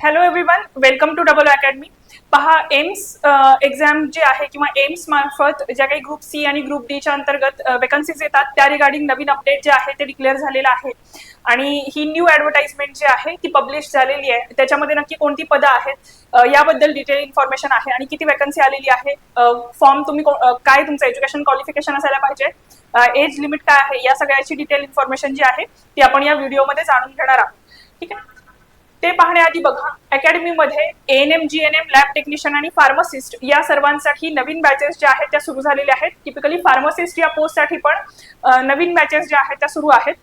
Hello everyone welcome to double academy पहा AIIMS exam जे आहे किंवा एम्स मार्फत ज्या काही ग्रुप सी आणि ग्रुप डीच्या अंतर्गत वेकन्सीज येतात त्या रिगार्डिंग नवीन अपडेट जे आहे ते डिक्लेअर झालेलं आहे. आणि ही न्यू ऍडव्हर्टाइजमेंट जी आहे ती पब्लिश झालेली आहे. त्याच्यामध्ये नक्की कोणती पदं आहेत याबद्दल डिटेल इन्फॉर्मेशन आहे. आणि किती वेकन्सी आलेली आहे फॉर्म तुम्ही काय तुमचं एज्युकेशन क्वालिफिकेशन असायला पाहिजे एज लिमिट काय आहे या सगळ्याची डिटेल इन्फॉर्मेशन जी आहे ती आपण या व्हिडिओमध्ये जाणून घेणार आहोत. ठीक आहे? ते पाहण्याआधी बघा अकॅडमीमध्ये N M G N M lab technician आणि फार्मासिस्ट या सर्वांसाठी नवीन बॅचेस ज्या आहेत त्या सुरू झालेल्या आहेत. टिपिकली फार्मासिस्ट या पोस्टसाठी पण नवीन बॅचेस ज्या आहेत त्या सुरू आहेत.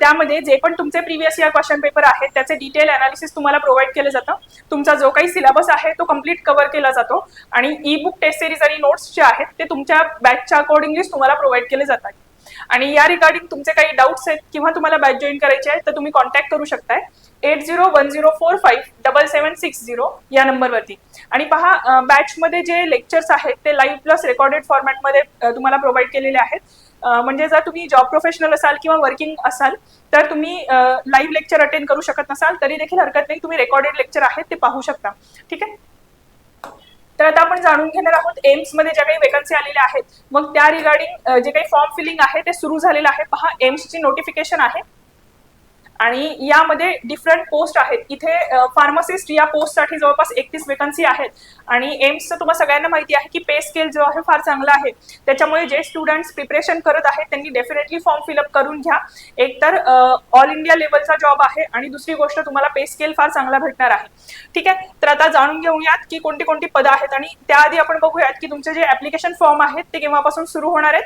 त्यामध्ये जे पण तुमचे प्रिव्हियस इयर क्वेश्चन पेपर आहेत त्याचे डिटेल अनालिसिस तुम्हाला प्रोव्हाइड केलं जातं. तुमचा जो काही सिलेबस आहे तो कंप्लीट कव्हर केला जातो. आणि ई बुक टेस्ट सिरीज आणि नोट्स जे आहेत ते तुमच्या बॅचच्या अकॉर्डिंगलीच तुम्हाला प्रोव्हाइड केले जातात. आणि या रिगार्डिंग तुमचे काही डाऊट्स आहेत किंवा तुम्हाला बॅच जॉईन करायचे आहे तर तुम्ही कॉन्टॅक्ट करू शकताय. Eight zero one zero four five double seven six zero या नंबरवरती. आणि पहा बॅचमध्ये जे लेक्चर्स आहेत ते लाईव्ह प्लस रेकॉर्डेड फॉर्मॅटमध्ये तुम्हाला प्रोव्हाइड केलेले आहेत. म्हणजे जर तुम्ही जॉब प्रोफेशनल असाल किंवा वर्किंग असाल तर तुम्ही लाईव्ह लेक्चर अटेंड करू शकत नसाल तरी देखील हरकत नाही तुम्ही रेकॉर्डेड लेक्चर आहेत ते पाहू शकता. ठीक आहे? तर आता आपण जाणून घेणार आहोत एम्समध्ये ज्या काही वेकन्सी आलेल्या आहेत. मग त्या रिगार्डिंग जे काही फॉर्म फिलिंग आहे ते सुरू झालेलं आहे. पहा एम्सची नोटिफिकेशन आहे. आणि यामध्ये डिफरंट पोस्ट आहेत. इथे फार्मासिस्ट या पोस्टसाठी जवळपास एकतीस वेकन्सी आहेत. आणि एम्सचं तुम्हाला सगळ्यांना माहिती आहे की पे स्केल जो आहे फार चांगला आहे. त्याच्यामुळे जे स्टुडंट्स प्रिपरेशन करत आहेत त्यांनी डेफिनेटली फॉर्म फिलअप करून घ्या. एक तर ऑल इंडिया लेवलचा जॉब आहे आणि दुसरी गोष्ट तुम्हाला पे स्केल फार चांगला भेटणार आहे. ठीक आहे? तर आता जाणून घेऊयात की कोणती कोणती पदं आहेत आणि त्याआधी आपण बघूयात की तुमचे जे ऍप्लिकेशन फॉर्म आहेत ते केव्हापासून सुरू होणार आहेत.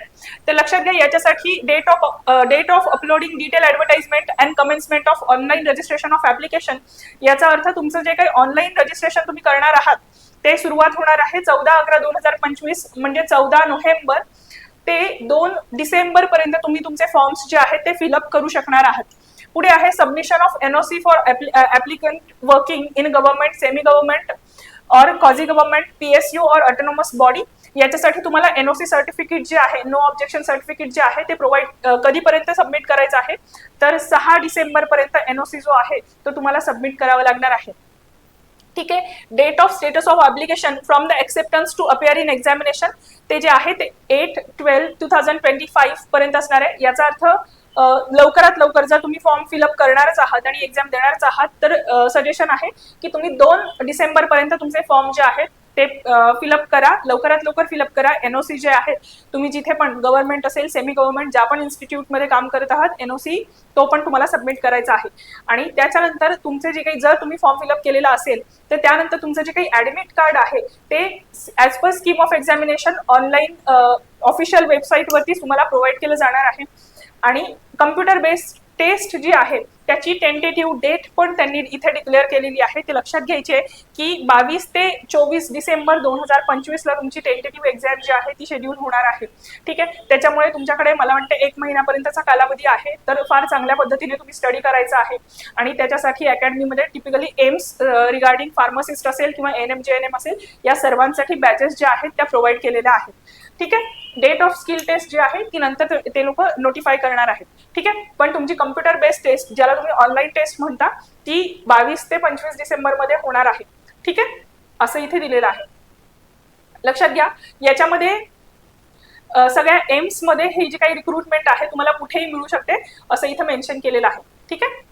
तर लक्षात घ्या याच्यासाठी date of date of uploading detail advertisement and announcement of online registration of application याचा अर्थ तुमचं जे काही ऑनलाईन रजिस्ट्रेशन तुम्ही करणार आहात ते सुरुवात होणार आहे चौदा अकरा दोन हजार पंचवीस म्हणजे चौदा नोव्हेंबर ते दोन डिसेंबर पर्यंत तुम्ही तुमचे फॉर्म्स जे आहेत ते फिलअप करू शकणार आहात. पुढे आहे submission of NOC for applicant working in government semi government और कॉझी गव्हर्नमेंट पीएसयू और ऑटोनॉमस बॉडी याच्यासाठी तुम्हाला एनओसी सर्टिफिकेट जे आहे नो ऑब्जेक्शन सर्टिफिकेट जे आहे ते प्रोव्हाइड कधीपर्यंत सबमिट करायचं आहे? तर सहा डिसेंबर पर्यंत एनओसी जो आहे तो तुम्हाला सबमिट करावा लागणार आहे. ठीक आहे? Date of status of application from the acceptance to appear in examination ते जे आहे ते eight twelve two thousand twenty five पर्यंत असणार आहे. याचा अर्थ लवकरात लवकर जर तुम्ही फॉर्म फिलअप करणारच आहात आणि एक्झाम देणारच आहात तर सजेशन आहे की तुम्ही दोन डिसेंबर पर्यंत तुमचे फॉर्म जे आहेत ते फिलअप करा. लवकरात लवकर फिलअप करा. एनओसी जे आहेत तुम्ही जिथे पण गव्हर्नमेंट असेल सेमी गव्हर्नमेंट ज्या पण इन्स्टिट्यूटमध्ये काम करत आहात एनओसी तो पण तुम्हाला सबमिट करायचा आहे. आणि त्याच्यानंतर तुमचे जे काही जर तुम्ही फॉर्म फिलअप केलेला असेल तर त्यानंतर तुमचं जे काही ऍडमिट कार्ड आहे ते as per scheme of examination online official वेबसाईटवरती तुम्हाला प्रोव्हाइड केलं जाणार आहे. आणि कम्प्युटर बेस्ड टेस्ट जी आहे त्याची टेंटेटिव्ह डेट पण त्यांनी इथे डिक्लेअर केलेली आहे. ते लक्षात घ्यायची आहे की बावीस ते चोवीस डिसेंबर दोन हजार पंचवीसला तुमची टेंटेटिव्ह एक्झाम जी आहे ती शेड्यूल होणार आहे. ठीक आहे? त्याच्यामुळे तुमच्याकडे मला वाटतं एक महिन्यापर्यंतचा कालावधी आहे. तर फार चांगल्या पद्धतीने तुम्ही स्टडी करायचा आहे. आणि त्याच्यासाठी अकॅडमीमध्ये टिपिकली एम्स रिगार्डिंग फार्मासिस्ट असेल किंवा N M J N M असेल या सर्वांसाठी बॅचेस ज्या आहेत त्या प्रोव्हाइड केलेल्या आहेत. ठीक आहे? डेट ऑफ स्किल टेस्ट जी आहे ती नंतर ते- लोक नोटिफाय करणार आहेत. ठीक आहे? पण तुमची कम्प्युटर बेस्ड टेस्ट ज्याला तुम्ही ऑनलाईन टेस्ट म्हणता ती बावीस ते पंचवीस डिसेंबरमध्ये होणार आहे. ठीक आहे? असं इथे दिलेलं आहे. लक्षात घ्या. याच्यामध्ये सगळ्या एम्समध्ये जे जी काही रिक्रुटमेंट आहे तुम्हाला कुठेही मिळू शकते असं इथं मेन्शन केलेलं आहे. ठीक आहे?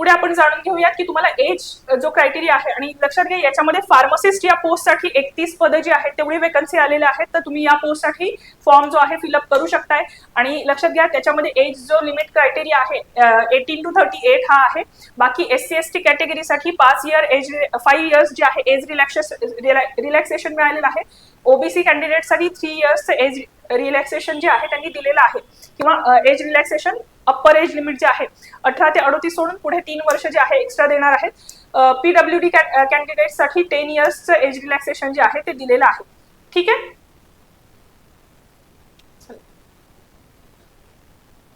पुढे आपण जाणून घेऊयात की तुम्हाला एज जो क्रायटेरिया आहे आणि लक्षात घ्या याच्यामध्ये फार्मसिस्ट या पोस्टसाठी एकतीस पदं जी आहेत तेवढी वेकन्सी आलेल्या आहेत. तर तुम्ही या पोस्टसाठी फॉर्म जो आहे फिलअप करू शकताय. आणि लक्षात घ्या त्याच्यामध्ये एज जो लिमिट क्रायटेरिया आहे एटीन टू थर्टी एट हा आहे. बाकी एस सी एस टी कॅटेगरीसाठी पाच इयर एज फाईव्ह इयर्स जे आहे एज रिलॅक्सेशन रिलॅक्सेशन मिळालेलं आहे. ओबीसी कॅन्डिडेटसाठी थ्री इयर्स एज रिलॅक्सेशन जे आहे त्यांनी दिलेलं आहे. किंवा age relaxation upper age limit जे आहे अठरा ते अडोतीस सोडून पुढे तीन वर्ष जे आहे एक्स्ट्रा देणार आहेत. पीडब्ल्यू डी कॅन्डिडेटसाठी टेन इयर्सचं एज रिलॅक्सेशन जे आहे ते दिलेलं आहे. ठीक आहे?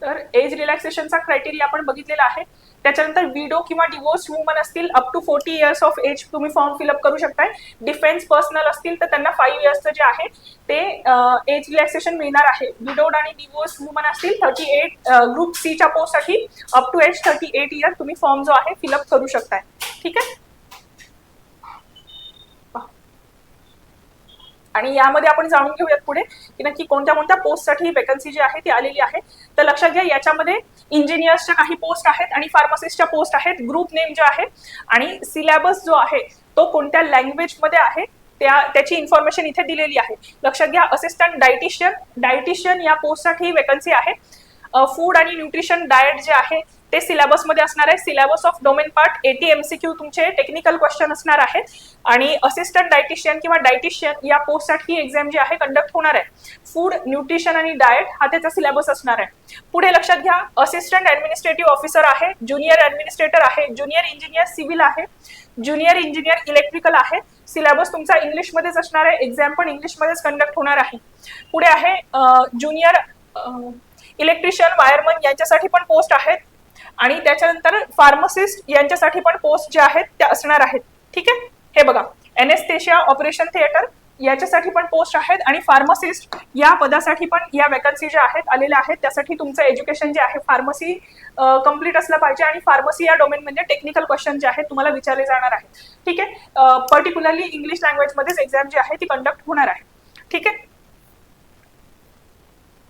तर एज रिलॅक्सेशनचा क्रायटेरिया आपण बघितलेला आहे. त्याच्यानंतर विडो किंवा डिवोर्स वुमन असतील up to forty years of age तुम्ही फॉर्म फिलअप करू शकताय. डिफेन्स पर्सनल असतील तर त्यांना फाईव्ह इयर्सचं जे आहे ते एज रिलॅक्सेशन मिळणार आहे. विडोड आणि डिवोर्स वुमन असतील थर्टी एट ग्रुप सीच्या पोस्टसाठी up to age thirty eight year तुम्ही फॉर्म जो आहे फिलअप करू शकताय. ठीक आहे? आणि यामध्ये आपण जाणून घेऊयात पुढे की नक्की कोणत्या कोणत्या पोस्टसाठी वेकन्सी जी आहे ती आलेली आहे. तर लक्षात घ्या याच्यामध्ये इंजिनियर्सच्या काही पोस्ट आहेत आणि फार्मासिस्टच्या पोस्ट आहेत. ग्रुप नेम जे आहे आणि सिलेबस जो आहे तो कोणत्या लँग्वेजमध्ये आहे त्या त्याची इन्फॉर्मेशन इथे दिलेली आहे. लक्षात घ्या असिस्टंट डायटिशियन डायटिशियन या पोस्टसाठी वेकन्सी आहे. फूड आणि न्यूट्रिशन डाएट जे आहे ते सिलेबसमध्ये असणार आहे. Syllabus of domain part eighty M C Q तुमचे टेक्निकल क्वेश्चन असणार आहेत. आणि असिस्टंट डायटिशियन किंवा डायटिशियन या पोस्टसाठी एक्झाम जी आहे कंडक्ट होणार आहे. फूड न्यूट्रिशन आणि डाएट हा त्याचा सिलेबस असणार आहे. पुढे लक्षात घ्या असिस्टंट ऍडमिनिस्ट्रेटिव्ह ऑफिसर आहे ज्युनियर ऍडमिनिस्ट्रेटर आहे ज्युनियर इंजिनियर सिव्हिल आहे ज्युनियर इंजिनियर इलेक्ट्रिकल आहे. सिलेबस तुमचा इंग्लिशमध्येच असणार आहे. एक्झाम पण इंग्लिशमध्येच कंडक्ट होणार आहे. पुढे आहे ज्युनियर इलेक्ट्रिशियन वायरमन यांच्यासाठी पण पोस्ट आहेत. आणि त्याच्यानंतर फार्मसिस्ट यांच्यासाठी पण पोस्ट ज्या आहेत त्या असणार आहेत. ठीक आहे? हे बघा. एनेस्थेशिया ऑपरेशन थिएटर याच्यासाठी पण पोस्ट आहेत आणि फार्मसिस्ट या पदासाठी पण या वॅकन्सी ज्या आहेत आलेल्या आहेत त्यासाठी तुमचं एज्युकेशन जे आहे फार्मसी कंप्लीट असलं पाहिजे आणि फार्मसी या डोमेन म्हणजे टेक्निकल क्वेश्चन जे आहेत तुम्हाला विचारले जाणार आहेत. ठीक आहे? पर्टिक्युलरली इंग्लिश लँग्वेजमध्येच एक्झाम जी आहे ती कंडक्ट होणार आहे. ठीक आहे?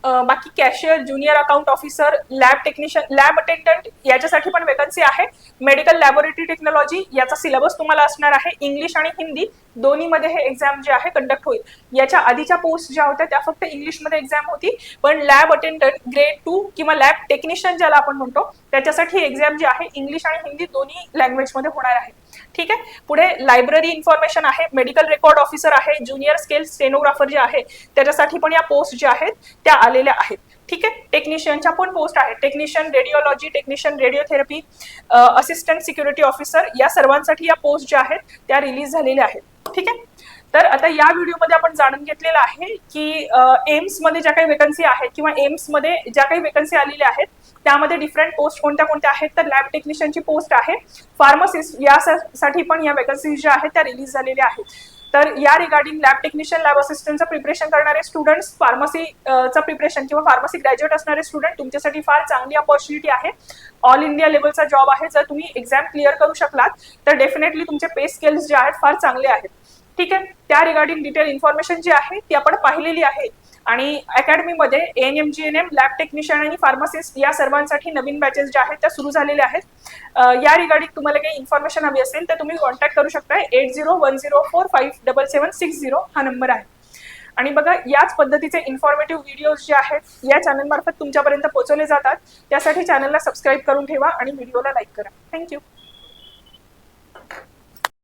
बाकी cashier junior account officer lab technician lab attendant याच्यासाठी पण वेकन्सी आहे. मेडिकल लॅबोरेटरी टेक्नॉलॉजी याचा सिलेबस तुम्हाला असणार आहे. इंग्लिश आणि हिंदी दोन्हीमध्ये हे एक्झाम जे आहे कंडक्ट होईल. याच्या आधीच्या पोस्ट ज्या होत्या त्या फक्त इंग्लिशमध्ये एक्झाम होती. पण लॅब अटेंडंट ग्रेड टू किंवा लॅब टेक्निशियन ज्याला आपण म्हणतो त्याच्यासाठी एक्झाम जी आहे इंग्लिश आणि हिंदी दोन्ही लँग्वेजमध्ये होणार आहे. ठीक आहे? पुढे लायब्ररी इन्फॉर्मेशन आहे मेडिकल रेकॉर्ड ऑफिसर आहे ज्युनियर स्केल स्टेनोग्राफर जे आहे त्याच्यासाठी पण या पोस्ट ज्या आहेत त्या आलेल्या आहेत. ठीक आहे? टेक्निशियनच्या पण पोस्ट आहेत. Technician radiology technician radiotherapy assistant security officer या सर्वांसाठी या पोस्ट ज्या आहेत त्या रिलीज झालेल्या आहेत. ठीक आहे? तर आता या व्हिडिओमध्ये आपण जाणून घेतलेलं आहे की एम्समध्ये ज्या काही वेकन्सी आहेत किंवा एम्समध्ये ज्या काही वेकन्सी आलेल्या आहेत त्यामध्ये डिफरंट पोस्ट कोणत्या कोणत्या आहेत तर लॅब टेक्निशियनची पोस्ट आहे. फार्मसिस्ट यासाठी पण या वेकन्सीज ज्या आहेत त्या रिलीज झालेल्या आहेत. तर या रिगार्डिंग लॅब टेक्निशियन लॅब असिस्टंटचं प्रिपरेशन करणारे स्टुडंट्स फार्मसीचं प्रिपरेशन किंवा फार्मसी ग्रॅज्युएट असणारे स्टुडंट तुमच्यासाठी फार चांगली अपॉर्च्युनिटी आहे. ऑल इंडिया लेवलचा जॉब आहे. जर तुम्ही एक्झाम क्लिअर करू शकलात तर डेफिनेटली तुमचे पे स्किल्स जे आहेत फार चांगले आहेत. ठीक आहे? त्या रिगार्डिंग डिटेल इन्फॉर्मेशन जी आहे ती आपण पाहिलेली आहे. आणि अकॅडमीमध्ये N M G N M lab technician आणि फार्मासिस्ट या सर्वांसाठी नवीन बॅचेस ज्या आहेत त्या सुरू झालेल्या आहेत. या रिगार्डिंग तुम्हाला काही इन्फॉर्मेशन हवी असेल तर तुम्ही कॉन्टॅक्ट करू शकता. Eight zero one zero four five double seven six zero हा नंबर आहे. आणि बघा याच पद्धतीचे इन्फॉर्मेटिव्ह व्हिडिओज जे आहेत या चॅनलमार्फत तुमच्यापर्यंत पोहोचवले जातात. त्यासाठी चॅनलला सबस्क्राईब करून ठेवा आणि व्हिडिओला लाईक करा. थँक्यू